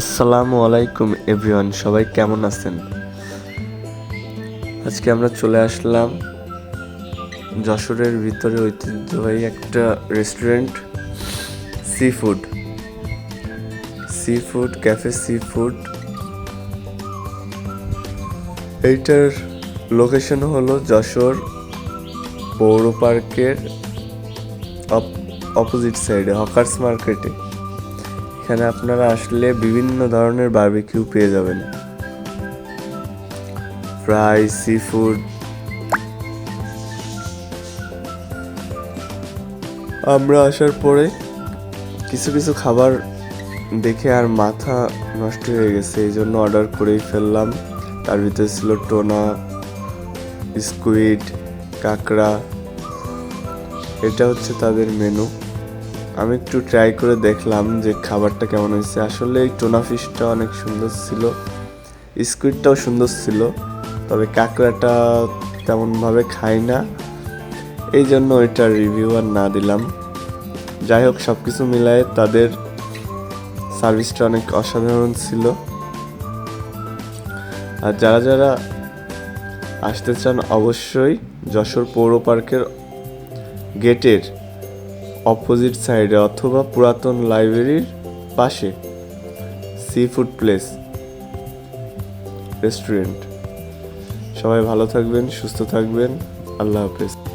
আসসালামু আলাইকুম এভরিওয়ান, সবাই কেমন আছেন? আজকে আমরা চলে আসলাম যশোরের ভিতরে ঐতিহ্যবাহী একটা restaurant sea food sea food cafe sea food এইটার লোকেশন হলো যশোর পৌর পার্কের অপোজিট সাইডে হকার্স মার্কেটে। এখানে আপনারা আসলে বিভিন্ন ধরনের বারবিকিউ পেয়ে যাবেন। ফ্রাই সি ফুড আমরা আসার পরে কিছু কিছু খাবার দেখে আর মাথা নষ্ট হয়ে গেছে, এই জন্য অর্ডার করেই ফেললাম। তার ভিতরে ছিল টোনা স্কুইড কাঁকড়া। এটা হচ্ছে তাদের মেনু আমি একটু ট্রাই করে দেখলাম যে খাবারটা কেমন হয়েছে। আসলে এই টোনা ফিশটা অনেক সুন্দর ছিল। স্কুইডটাও সুন্দর ছিল। তবে কাঁকড়াটা তেমনভাবে খাই না। এই জন্য ওইটার রিভিউ আর না দিলাম। যাই হোক সব কিছু মিলায়ে তাদের সার্ভিসটা অনেক অসাধারণ ছিল। আর যারা যারা আসতে চান, অবশ্যই যশোর পৌর পার্কের গেটের অপোজিট সাইডে অথবা পুরাতন লাইব্রেরির পাশে। সি ফুড প্লেস রেস্টুরেন্ট সবাই ভালো থাকবেন, সুস্থ থাকবেন। আল্লাহ হাফেজ।